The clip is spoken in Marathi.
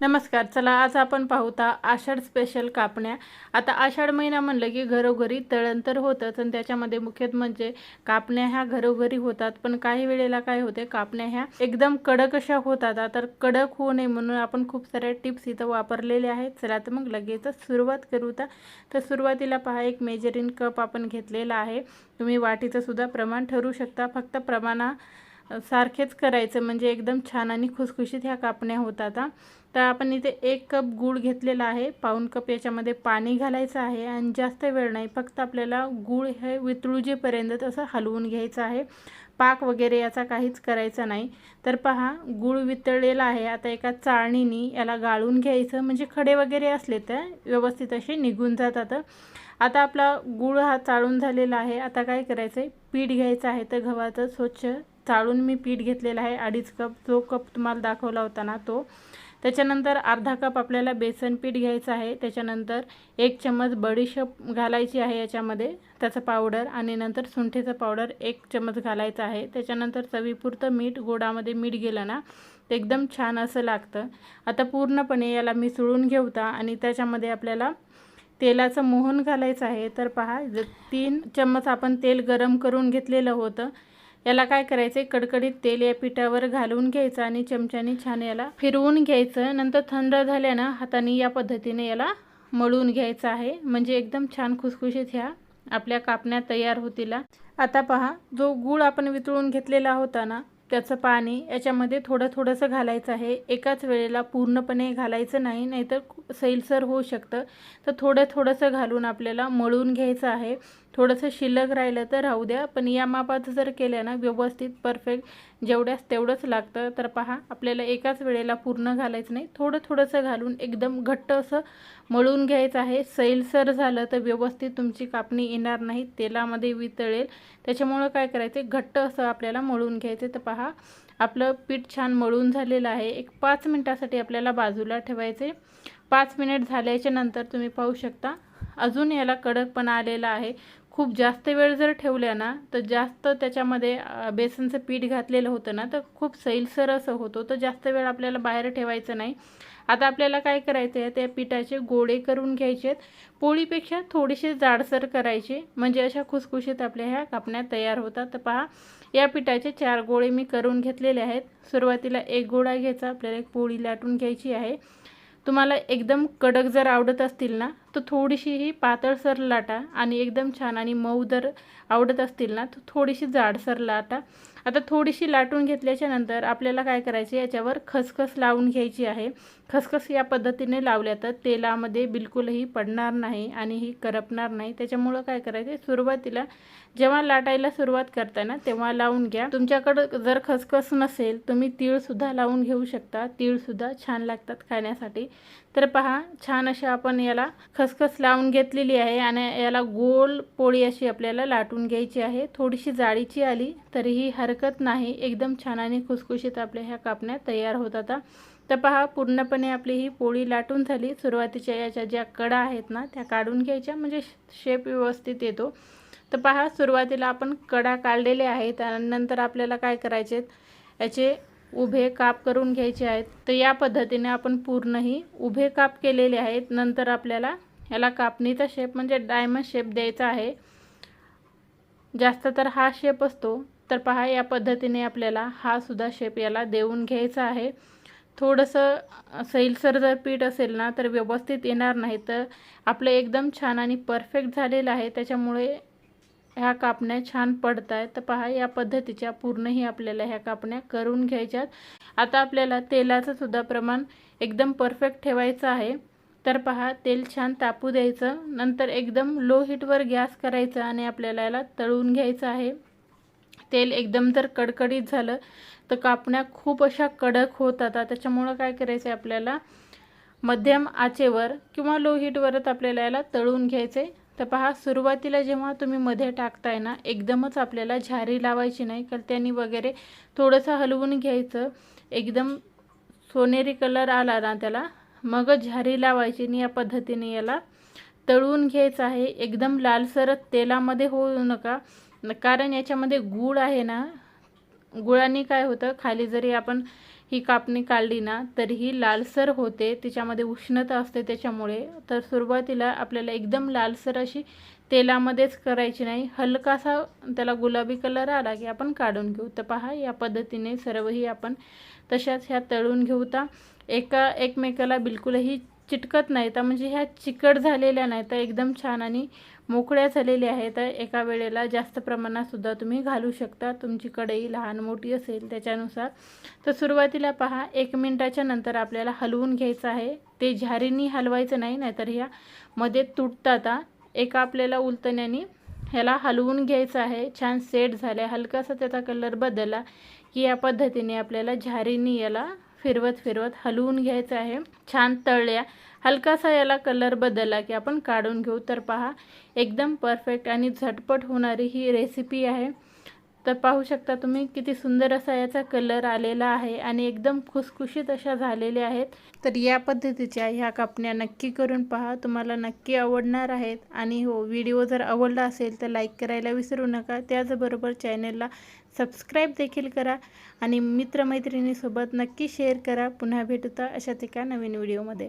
नमस्कार चला आज आपण पाहूता आषाढ स्पेशल कापण्या. आता आषाढ महिना म्हणलं की घरोघरी तळंतर होतंच आणि त्याच्यामध्ये मुख्यत म्हणजे कापण्या ह्या घरोघरी होतात. पण काही वेळेला काय होते कापण्या ह्या एकदम कडक अशा होतात. तर कडक होऊ नये म्हणून आपण खूप साऱ्या टिप्स इथं वापरलेल्या आहेत. चला तर मग लगेच सुरुवात करू तर. सुरुवातीला पहा एक मेजरिंग कप आपण घेतलेला आहे. तुम्ही वाटीचं सुद्धा प्रमाण ठरवू शकता. फक्त प्रमाणा सारखेच करायचं म्हणजे एकदम छान आणि खुसखुशीत ह्या कापण्या होतात तर आपण इथे एक कप गूळ घेतलेला आहे. पाऊन कप याच्यामध्ये पाणी घालायचं आहे आणि जास्त वेळ नाही. फक्त आपल्याला गूळ हे वितळूजेपर्यंत तसं हलवून घ्यायचं आहे. पाक वगैरे याचा काहीच करायचा नाही. तर पहा गूळ वितळलेला आहे. आता एका चाळणीनी याला गाळून घ्यायचं. म्हणजे खडे वगैरे असले तर व्यवस्थित असे निघून जातात. आता आपला गूळ हा चाळून झालेला आहे. आता काय करायचं आहे? पीठ घ्यायचं आहे तर गव्हाचं स्वच्छ चाळून मी पीठ घेतलेलं आहे. अडीच कप जो कप तुम्हाला दाखवला होता ना तो. त्याच्यानंतर अर्धा कप आपल्याला बेसन पीठ घ्यायचं आहे. त्याच्यानंतर एक चम्मच बडीशेप घालायची आहे याच्यामध्ये. त्याचं पावडर आणि नंतर सुंठीचं पावडर एक चम्मच घालायचं आहे. त्याच्यानंतर चवीपुरतं मीठ गोडामध्ये मीठ गेलं ना ते एकदम छान असं लागतं. आता पूर्णपणे याला मिसळून घेऊता आणि त्याच्यामध्ये आपल्याला तेलाचं मोहन घालायचं आहे. तर पहा तीन चम्मच आपण तेल गरम करून घेतलेलं होतं. याला काय करायचं आहे कडकडीत तेल या पिठावर घालून घ्यायचं आणि चमच्याने छान याला फिरवून घ्यायचं. नंतर थंड झाल्यानं हाताने या पद्धतीने याला मळून घ्यायचं आहे. म्हणजे एकदम छान खुसखुशीत ह्या आपल्या कापण्या तयार होतील. आता पहा जो गूळ आपण वितळून घेतलेला होता ना त्याचं पाणी याच्यामध्ये थोडं थोडंसं घालायचं आहे. एकाच वेळेला पूर्णपणे घालायचं नाही नाहीतर सैलसर होऊ शकतं. तर थोडं थोडंसं घालून आपल्याला मळून घ्यायचं आहे. थोडंसं शिल्लक राहिलं तर राहू द्या. पण या मापात जर केलं ना व्यवस्थित परफेक्ट जेवढ्यास तेवढंच लागतं. तर पहा आपल्याला एकाच वेळेला पूर्ण घालायचं नाही. थोडं थोडंसं घालून एकदम घट्ट असं मळून घ्यायचं आहे. सैलसर झालं तर व्यवस्थित तुमची कापणी येणार नाही. तेलामध्ये वितळेल. त्याच्यामुळं काय करायचं? घट्ट असं आपल्याला मळून घ्यायचं. तर पहा आपलं पीठ छान मळून झालेलं आहे. एक पाच मिनटासाठी आपल्याला बाजूला ठेवायचे पाच मिनिट झाल्याच्यानंतर तुम्ही पाहू शकता. अजून याला कडकपणा आलेला आहे. खूप जास्त वेळ जर ठेवल्या ना तर जास्त त्याच्यामध्ये बेसनचं पीठ घातलेलं होतं ना तर खूप सैलसर असं होतं. तर जास्त वेळ आपल्याला बाहेर ठेवायचं नाही. आता आपल्याला काय करायचं आहे त्या पिठाचे गोळे करून घ्यायचे आहेत. पोळीपेक्षा थोडीशी जाडसर करायचे. म्हणजे अशा खुसखुशीत आपल्या ह्या कापण्या तयार होतात. तर पहा या पिठाचे चार गोळे मी करून घेतलेले आहेत. सुरुवातीला एक गोळा घ्यायचा. आपल्याला एक पोळी लाटून घ्यायची आहे. तुम्हाला एकदम कडक जर आवडत असतील ना तर थोडीशीही पातळसर लाटा आणि एकदम छान आणि मऊ जर आवडत असतील ना तर थोडीशी जाडसर लाटा. आता थोडीशी लाटून घेतल्याच्या नंतर आपल्याला काय करायचे याच्यावर खसखस लावून घ्यायची आहे. खसखस या पद्धतीने लावल्या तर तेलामध्ये बिलकुलही पडणार नाही आणि ही करपणार नाही. त्याच्यामुळं काय करायचे सुरुवातीला जेव्हा लाटायला सुरुवात करताना तेव्हा लावून घ्या. तुमच्याकडं जर खसखस नसेल तुम्ही तीळसुद्धा लावून घेऊ शकता. तीळसुद्धा छान लागतात खाण्यासाठी. तर पहा छान अशा आपण याला खसखस लावून घेतलेली आहे आणि याला गोल पोळी अशी आपल्याला लाटून घ्यायची आहे. थोडीशी जाळीची आली तरीही हरकत नाही. एकदम छान आणि खुसखुशीत आपल्या ह्या कापण्या तयार होत आता. तर पहा पूर्णपणे आपली ही पोळी लाटून झाली. सुरुवातीच्या याच्या ज्या कडा आहेत ना त्या काढून घ्यायच्या म्हणजे शेप व्यवस्थित येतो. तर पहा सुरुवातीला आपण कडा काढलेले आहेत आणि नंतर आपल्याला काय करायचे याचे उभे काप करून घ्यायचे आहेत. तर या पद्धतीने आपण पूर्णही उभे काप केलेले आहेत. नंतर आपल्याला याला कापणीचा शेप म्हणजे डायमंड शेप द्यायचा आहे. जास्त तर हा शेप असतो. तर पहा या पद्धतीने आपल्याला हा सुद्धा शेप याला देऊन घ्यायचा आहे. थोडंसं सैलसर जर पीठ असेल ना तर व्यवस्थित येणार नाही. तर आपलं एकदम छान आणि परफेक्ट झालेलं आहे. त्याच्यामुळे ह्या कापण्या छान पडत आहेत तर पहा या पद्धतीच्या पूर्णही आपल्याला ह्या कापण्या करून घ्यायच्यात. आता आपल्याला तेलाचं सुद्धा प्रमाण एकदम परफेक्ट ठेवायचं आहे. तर पहा तेल छान तापू द्यायचं. नंतर एकदम लो हीटवर गॅस करायचा आणि आपल्याला याला तळून घ्यायचं आहे. तेल एकदम जर कडकडीत झालं तर कापण्या खूप अशा कडक होतात त्याच्यामुळं काय करायचं आहे आपल्याला? मध्यम आचेवर किंवा लो हीटवरच आपल्याला याला तळून घ्यायचं तर पहा सुरुवातीला जेव्हा तुम्ही मध्ये टाकताय ना एकदमच आपल्याला झारी लावायची नाही कलत्यानी वगैरे थोडंसं हलवून घ्यायचं. एकदम सोनेरी कलर आला ना त्याला मगच झारी लावायची आणि या पद्धतीने याला तळून घ्यायचं आहे. एकदम लालसरत तेलामध्ये होऊ नका कारण याच्यामध्ये गूळ आहे ना गुळाने काय होतं? खाली जरी आपण ही कापणी काढली ना तरीही लालसर होते. तिच्यामध्ये उष्णता असते त्याच्यामुळे. तर सुरुवातीला आपल्याला एकदम लालसर अशी तेलामध्येच करायची नाही. हलकासा त्याला गुलाबी कलर आला की आपण काढून घेऊ. तर पहा या पद्धतीने सर्वही आपण तशाच ह्या तळून घेऊता. एका एकमेकाला बिलकुलही चिटकत नाही. तर म्हणजे ह्या चिकट झालेल्या नाही तर एकदम छान आणि मोकळ्या झालेल्या आहेत. तर एका वेळेला जास्त प्रमाणातसुद्धा तुम्ही घालू शकता. तुमची कढई लहान मोठी असेल त्याच्यानुसार. तर सुरुवातीला पहा एक मिनटाच्या नंतर आपल्याला हलवून घ्यायचं आहे. ते झारीनी हलवायचं नाही नाहीतर ह्या मध्ये तुटतात. एका आपल्याला उलतण्याने ह्याला हलवून घ्यायचं आहे. छान सेट झाल्या. हलकासा त्याचा कलर बदलला की या पद्धतीने आपल्याला झारीनी याला फिरवत फिरवत हलवून घ्यायचं आहे. छान तळल्या. हलकासा याला कलर बदलला की आपण काढून घेऊ. तर पहा एकदम परफेक्ट आणि झटपट होणारी ही रेसिपी आहे. तर पाहू शकता तुम्ही किती सुंदर असा याचा कलर आलेला आहे आणि एकदम खुसखुशीत अशा झालेल्या आहेत. तर या पद्धतीच्या ह्या कापण्या नक्की करून पहा. तुम्हाला नक्की आवडणार आहेत. आणि हो व्हिडिओ जर आवडला असेल तर लाईक करायला विसरू नका. त्याचबरोबर चॅनलला सबस्क्राईब देखील करा आणि मित्रमैत्रिणीसोबत नक्की शेअर करा. पुन्हा भेटूता अशाच एका नवीन व्हिडिओमध्ये.